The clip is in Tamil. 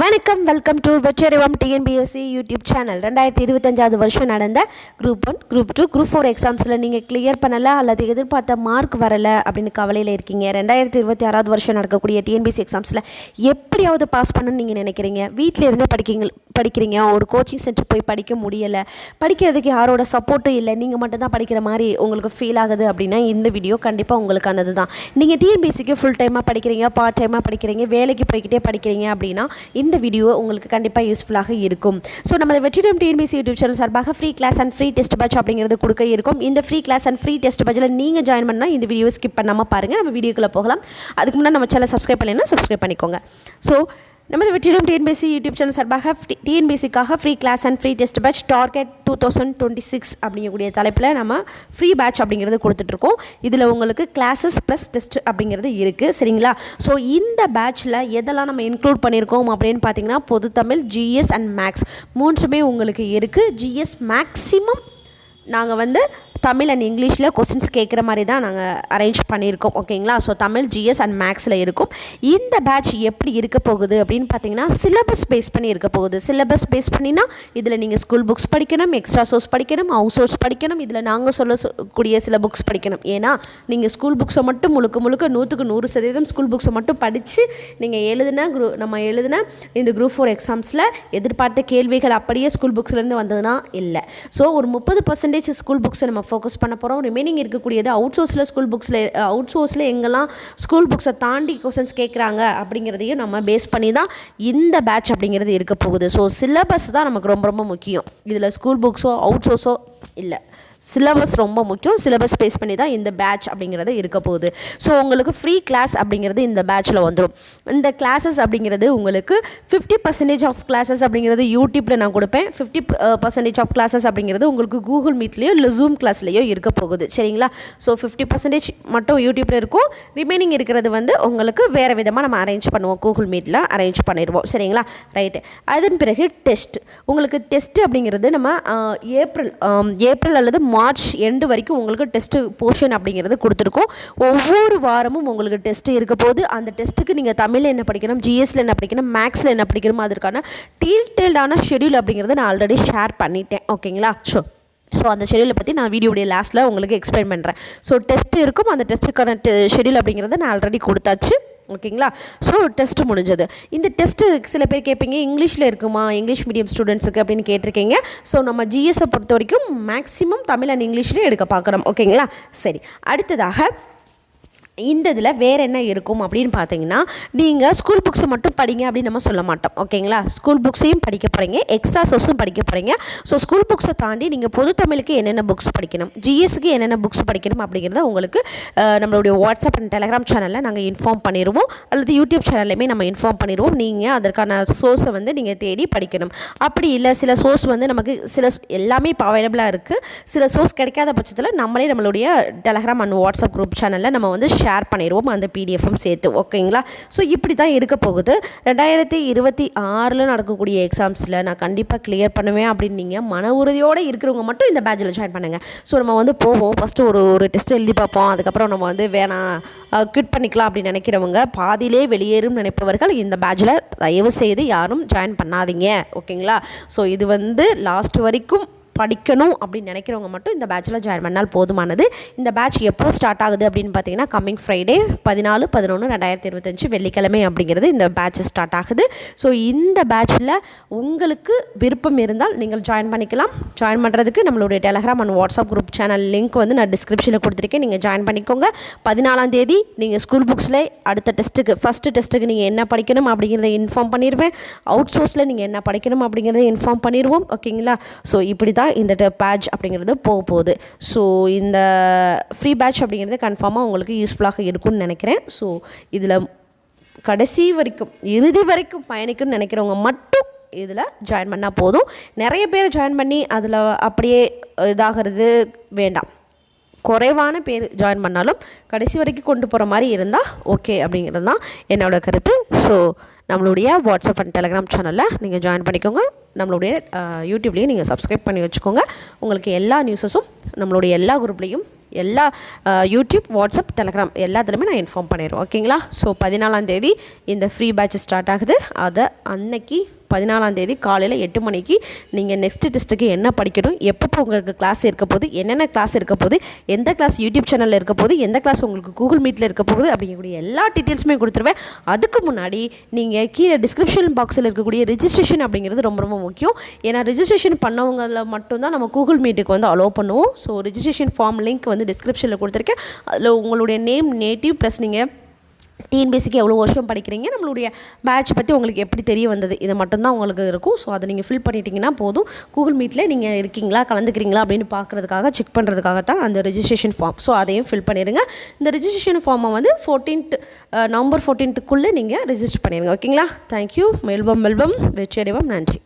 வணக்கம் வெல்கம் டு வெற்றியறிவம் டிஎன்பிஎஸ்சி யூடியூப் சேனல் ரெண்டாயிரத்தி இருபத்தஞ்சாவது வருஷம் நடந்த group one group two group four எக்ஸாம்ஸில் நீங்கள் கிளியர் பண்ணலை அல்லது எதிர்பார்த்த மார்க் வரலை அப்படின்னு கவலையில் இருக்கீங்க. ரெண்டாயிரத்தி இருபத்தி ஆறாவது வருஷம் நடக்கக்கூடிய டிஎன்பிஎஸ்சி எக்ஸாம்ஸில் எப்படியாவது பாஸ் பண்ணணும்னு நீங்கள் நினைக்கிறீங்க? வீட்டிலேருந்தே படிக்கிங்க படிக்கிறீங்க? ஒரு கோச்சிங் சென்டர் போய் படிக்க முடியலை. படிக்கிறதுக்கு யாரோட சப்போர்ட்டும் இல்லை. நீங்கள் மட்டும்தான் படிக்கிற மாதிரி உங்களுக்கு ஃபீல் ஆகுது அப்படின்னா இந்த வீடியோ கண்டிப்பாக உங்களுக்கானது தான். நீங்கள் டிஎன்பிசிக்கு ஃபுல் டைமாக படிக்கிறீங்க பார்ட் டைமாக படிக்கிறீங்க வேலைக்கு போய்கிட்டே படிக்கிறீங்க அப்படின்னா இந்த வீடியோ உங்களுக்கு கண்டிப்பாக யூஸ்ஃபுல்லாக இருக்கும். ஸோ நம்ம வெற்றிடம் டிஎன்பிசி யூடியூப் சேனல் சார்பாக free class and free test batch அப்படிங்கிறது கொடுக்க இருக்கும். இந்த free class and free test பேட்சில் நீங்கள் ஜாயின் பண்ணால் இந்த வீடியோ ஸ்கிப் பண்ணாமல் பாருங்கள் நம்ம வீடியோக்குள்ளே போகலாம். அதுக்கு முன்னாடி நம்ம சேனல் சப்ஸ்கிரைப் பண்ணலைன்னா சப்ஸ்கிரைப் பண்ணிக்கோங்க. ஸோ நமது வெற்றிடம் டிஎன்பிசி யூடியூப் சேனல் சார்பாக டிஎன்பிசிக்காக free class and free test batch target two thousand twenty six அப்படிங்கக்கூடிய தலைப்பில் நம்ம ஃப்ரீ பேட்ச் அப்படிங்கிறது கொடுத்துட்ருக்கோம். இதில் உங்களுக்கு கிளாஸஸ் ப்ளஸ் டெஸ்ட் அப்படிங்கிறது இருக்குது சரிங்களா? ஸோ இந்த பேட்ச்சில் எதெல்லாம் நம்ம இன்க்ளூட் பண்ணியிருக்கோம் அப்படின்னு பார்த்தீங்கன்னா பொது தமிழ் ஜிஎஸ் அண்ட் மேக்ஸ் மூன்றுமே உங்களுக்கு இருக்குது ஜிஎஸ் மேக்ஸிமம் நாங்கள் வந்து தமிழ் அண்ட் இங்கிலீஷில் கொஸ்டின்ஸ் கேட்குற மாதிரி தான் நாங்கள் அரேஞ்ச் பண்ணியிருக்கோம் ஓகேங்களா ஸோ தமிழ் ஜிஎஸ் அண்ட் மேக்ஸில் இருக்கும். இந்த பேட்ச் எப்படி இருக்க போகுது அப்படின்னு பார்த்தீங்கன்னா சிலபஸ் பேஸ் பண்ணி இருக்க போகுது. சிலபஸ் பேஸ் பண்ணினா இதில் நீங்கள் ஸ்கூல் புக்ஸ் படிக்கணும் எக்ஸ்ட்ரா சோர்ஸ் படிக்கணும் ஹவுஸ் சோர்ஸ் படிக்கணும் இதில் நாங்கள் சொல்லக்கூடிய சில புக்ஸ் படிக்கணும். ஏன்னா நீங்கள் ஸ்கூல் புக்ஸை மட்டும் முழுக்க முழுக்க நூற்றுக்கு நூறு சதவீதம் ஸ்கூல் புக்ஸை மட்டும் படித்து நீங்கள் எழுதின குரூ நம்ம எழுதின இந்த குரூப் ஃபோர் எக்ஸாம்ஸில் எதிர்பார்த்த கேள்விகள் அப்படியே ஸ்கூல் புக்ஸ்லேருந்து வந்ததுன்னா இல்லை. ஸோ ஒரு முப்பது பர்சன்டேஜ் ஸ்கூல் புக்ஸை நம்ம ஃபோக்கஸ் பண்ண போகிறோம் ரிமைனிங் இருக்கக்கூடியது அவுட் சோர்ஸில் ஸ்கூல் புக்ஸில் அவுட் சோர்ஸில் எங்கெல்லாம் ஸ்கூல் புக்ஸை தாண்டி கொஸ்டின்ஸ் கேட்குறாங்க அப்படிங்கிறதையும் நம்ம பேஸ் பண்ணி தான் இந்த பேட்ச் அப்படிங்கிறது இருக்க போகுது. ஸோ சிலபஸ் தான் நமக்கு ரொம்ப ரொம்ப முக்கியம். இதில் ஸ்கூல் புக்ஸோ அவுட் சோர்ஸோ இல்லை. சிலபஸ் ரொம்ப முக்கியம். சிலபஸ் பேஸ் பண்ணி தான் இந்த பேட்ச் அப்படிங்கிறது இருக்க போகுது. ஸோ உங்களுக்கு ஃப்ரீ கிளாஸ் அப்படிங்கிறது இந்த பேட்ச்சில் வந்துடும் இந்த கிளாஸஸ் அப்படிங்கிறது உங்களுக்கு ஃபிஃப்டி பர்சன்டேஜ் ஆஃப் கிளாஸஸ் அப்படிங்கிறது யூடியூப்பில் நான் கொடுப்பேன். ஃபிஃப்டி பர்சன்டேஜ் ஆஃப் கிளாஸஸ் அப்படிங்கிறது உங்களுக்கு கூகுள் மீட்லேயோ இல்லை ஜூம் கிளாஸ்லேயோ இருக்க போகுது. சரிங்களா? ஸோ ஃபிஃப்டி பர்சன்டேஜ் மட்டும் யூடியூப்பில் இருக்கும். ரிமைனிங் இருக்கிறது வந்து உங்களுக்கு வேறு விதமாக நம்ம அரேஞ்ச் பண்ணுவோம். கூகுள் மீட்டில் அரேஞ்ச் பண்ணிடுவோம். சரிங்களா? ரைட்டு அதன் பிறகு டெஸ்ட் உங்களுக்கு டெஸ்ட் அப்படிங்கிறது நம்ம ஏப்ரல் ஏப்ரல் அல்லது மார்ச் எண்டு வரைக்கும் உங்களுக்கு டெஸ்ட்டு போர்ஷன் அப்படிங்கிறது கொடுத்துருக்கோம். ஒவ்வொரு வாரமும் உங்களுக்கு டெஸ்ட்டு இருக்க போது அந்த டெஸ்ட்டுக்கு நீங்கள் தமிழில் என்ன படிக்கணும் ஜிஎஸ்சில் என்ன படிக்கணும் மேக்ஸில் என்ன படிக்கணும் அதற்கான டீட்டெயில்டான ஷெடியூல் அப்படிங்கிறத நான் ஆல்ரெடி ஷேர் பண்ணிட்டேன். ஓகேங்களா ஷோ ஸோ அந்த ஷெடியூலை பற்றி நான் வீடியோடைய லாஸ்ட்டில் உங்களுக்கு எக்ஸ்பிளைன் பண்ணுறேன் ஸோ டெஸ்ட் இருக்கும். அந்த டெஸ்ட்டுக்கான ஷெடியூல் அப்படிங்கிறத நான் ஆல்ரெடி கொடுத்தாச்சு. ஓகேங்களா? ஸோ டெஸ்ட்டு முடிஞ்சது. இந்த டெஸ்ட்டு சில பேர் கேட்பீங்க இங்கிலீஷில் இருக்குமா? இங்கிலீஷ் மீடியம் ஸ்டூடெண்ட்ஸுக்கு அப்படின்னு கேட்டிருக்கீங்க. ஸோ நம்ம ஜிஎஸை பொறுத்த வரைக்கும் மேக்ஸிமம் தமிழ் அண்ட் இங்கிலீஷ்லேயும் எடுக்க பார்க்குறோம் ஓகேங்களா? சரி. அடுத்ததாக இந்த இதில் வேறு என்ன இருக்கும் அப்படின்னு பார்த்தீங்கன்னா நீங்கள் ஸ்கூல் புக்ஸை மட்டும் படிங்க அப்படின்னு நம்ம சொல்ல மாட்டோம். ஓகேங்களா? ஸ்கூல் புக்ஸையும் படிக்க போகிறீங்க எக்ஸ்ட்ரா சோர்ஸும் படிக்க போகிறீங்க ஸோ ஸ்கூல் புக்ஸை தாண்டி நீங்கள் பொது தமிழுக்கு என்னென்ன புக்ஸ் படிக்கணும் ஜிஎஸ்க்கு என்னென்ன புக்ஸ் படிக்கணும் அப்படிங்கிறத உங்களுக்கு நம்மளுடைய வாட்ஸ்அப் அண்ட் டெலகிராம் சேனலில் நாங்கள் இன்ஃபார்ம் பண்ணிடுவோம் அல்லது யூடியூப் சேனல்லையுமே நம்ம இன்ஃபார்ம் பண்ணிடுவோம் நீங்கள் அதற்கான சோர்ஸை வந்து நீங்கள் தேடி படிக்கணும். அப்படி இல்லை சில சோர்ஸ் வந்து நமக்கு சில எல்லாமே இப்போ அவைலபிளாக இருக்குது சில சோர்ஸ் கிடைக்காத பட்சத்தில் நம்மளே நம்மளுடைய டெலகிராம் அண்ட் வாட்ஸ்அப் குரூப் சேனலில் நம்ம வந்து ஷேர் பண்ணிடுவோம் அந்த பிடிஎஃப்பும் சேர்த்து. ஓகேங்களா ஸோ இப்படி தான் இருக்க போகுது. ரெண்டாயிரத்தி இருபத்தி ஆறில் நடக்கக்கூடிய எக்ஸாம்ஸில் நான் கண்டிப்பாக கிளியர் பண்ணுவேன் அப்படின்னு நீங்கள் மன உறுதியோடு இருக்கிறவங்க மட்டும் இந்த பேட்சில் ஜாயின் பண்ணுங்கள் ஸோ நம்ம வந்து போவோம். ஃபஸ்ட்டு ஒரு ஒரு டெஸ்ட் எழுதி பார்ப்போம். அதுக்கப்புறம் நம்ம வந்து வேணாம் குவிட் பண்ணிக்கலாம் அப்படின்னு நினைக்கிறவங்க பாதியிலே வெளியேறும் நினைப்பவர்கள் இந்த பேட்சில் தயவு செய்து யாரும் ஜாயின் பண்ணாதீங்க. ஓகேங்களா ஸோ இது வந்து லாஸ்ட் வரைக்கும் படிக்கணும் அப்படின்னு நினைக்கிறவங்க மட்டும் இந்த பேட்சில் ஜாயின் பண்ணால் போதுமானது. இந்த பேட்ச் எப்போ ஸ்டார்ட் ஆகுது அப்படின்னு பார்த்தீங்கன்னா கம்மிங் ஃப்ரைடே பதினாலு பதினொன்று ரெண்டாயிரத்தி இருபத்தஞ்சு வெள்ளிக்கிழமை அப்படிங்கிறது இந்த பேட்ச் ஸ்டார்ட் ஆகுது. ஸோ இந்த பேட்சில் உங்களுக்கு விருப்பம் இருந்தால் நீங்கள் ஜாயின் பண்ணிக்கலாம். ஜாயின் பண்ணுறதுக்கு நம்மளுடைய Telegram and WhatsApp group channel link வந்து நான் டிஸ்கிரிப்ஷனில் கொடுத்துருக்கேன். நீங்கள் ஜாயின் பண்ணிக்கோங்க. பதினாலாம் தேதி நீங்கள் ஸ்கூல் புக்ஸில் அடுத்த டெஸ்ட்டுக்கு ஃபஸ்ட்டு டெஸ்ட்டுக்கு நீங்கள் என்ன படிக்கணும் அப்படிங்கிறத இன்ஃபார்ம் பண்ணிடுவேன். அவுட் சோர்ஸில் நீங்கள் என்ன படிக்கணும் அப்படிங்கிறத இன்ஃபார்ம் பண்ணிடுவோம். ஓகேங்களா ஸோ இப்படி தான் இந்த பேட்ச் அப்படிங்கிறது போக போகுது. ஸோ இந்த ஃப்ரீ பேட்ச் அப்படிங்கிறது கன்ஃபார்மாக உங்களுக்கு யூஸ்ஃபுல்லாக இருக்கும்னு நினைக்கிறேன். ஸோ இதில் கடைசி வரைக்கும் இறுதி வரைக்கும் பயணிக்கும்னு நினைக்கிறவங்க மட்டும் இதில் ஜாயின் பண்ணால் போதும். நிறைய பேர் ஜாயின் பண்ணி அதில் அப்படியே இதாகிறது வேண்டாம். குறைவான பேர் ஜாயின் பண்ணாலும் கடைசி வரைக்கும் கொண்டு போகிற மாதிரி இருந்தால் ஓகே அப்படிங்கிறது தான் என்னோடய கருத்து. ஸோ நம்மளுடைய வாட்ஸ்அப் அண்ட் டெலகிராம் சேனலில் நீங்கள் ஜாயின் பண்ணிக்கோங்க. நம்மளுடைய யூடியூப்லேயும் நீங்கள் சப்ஸ்கிரைப் பண்ணி வச்சுக்கோங்க. உங்களுக்கு எல்லா நியூஸஸும் நம்மளுடைய எல்லா குரூப்லேயும் எல்லா யூடியூப் வாட்ஸ்அப் டெலகிராம் எல்லாத்துலேயுமே நான் இன்ஃபார்ம் பண்ணிடுறோம் ஓகேங்களா ஸோ பதினாலாம் தேதி இந்த ஃப்ரீ பேட்ச் ஸ்டார்ட் ஆகுது. அதை அன்னைக்கு பதினாலாம் தேதி காலையில் எட்டு மணிக்கு நீங்கள் நெக்ஸ்ட் டெஸ்ட்டுக்கு என்ன படிக்கணும் எப்பப்போ உங்களுக்கு கிளாஸ் இருக்க போகுது என்னென்ன கிளாஸ் இருக்க போகுது எந்த கிளாஸ் யூடியூப் சேனலில் இருக்க போகுது எந்த கிளாஸ் உங்களுக்கு கூகுள் மீட்டில் இருக்க போகுது அப்படிங்கக்கூடிய எல்லா டீட்டெயில்ஸுமே கொடுத்துருவேன். அதுக்கு முன்னாடி நீங்கள் கீழே டிஸ்கிரிப்ஷன் பாக்ஸில் இருக்கக்கூடிய ரிஜிஸ்ட்ரேஷன் அப்படிங்கிறது ரொம்ப ரொம்ப முக்கியம். ஏன்னா ரிஜிஸ்ட்ரேஷன் பண்ணவங்கள மட்டும்தான் நம்ம கூகுள் மீட்டுக்கு வந்து அலோவ் பண்ணுவோம். ஸோ ரிஜிஸ்ட்ரேஷன் ஃபார்ம் லிங்க் வந்து டிஸ்கிரிப்ஷனில் கொடுத்துருக்கேன். அதில் உங்களுடைய நேம் நேட்டிவ் ப்ளஸ் நீங்கள் டிஎன்பிஎஸ்சிக்கு எவ்வளோ வருஷம் படிக்கிறீங்க? நம்மளுடைய பேட்ச் பற்றி உங்களுக்கு எப்படி தெரிய வந்தது? இது மட்டும்தான் உங்களுக்கு இருக்கும். ஸோ அதை நீங்கள் ஃபில் பண்ணிட்டீங்கன்னா போதும். கூகுள் மீட்டில் நீங்கள் இருக்கீங்களா? கலந்துக்கிறீங்களா? அப்படின்னு பார்க்குறதுக்காக செக் பண்ணுறதுக்காக தான் அந்த ரிஜிஸ்ட்ரேஷன் ஃபார்ம் ஸோ அதையும் ஃபில் பண்ணிடுங்க. இந்த ரிஜிஸ்ட்ரேஷன் ஃபார்மை வந்து ஃபோர்டீன்த் நவம்பர் ஃபோர்டீன்த்துக்குள்ளே நீங்கள் ரெஜிஸ்டர் பண்ணிடுங்க. ஓகேங்களா தேங்க்யூ மெல்வம் மெல்வம். வெற்றி நன்றி.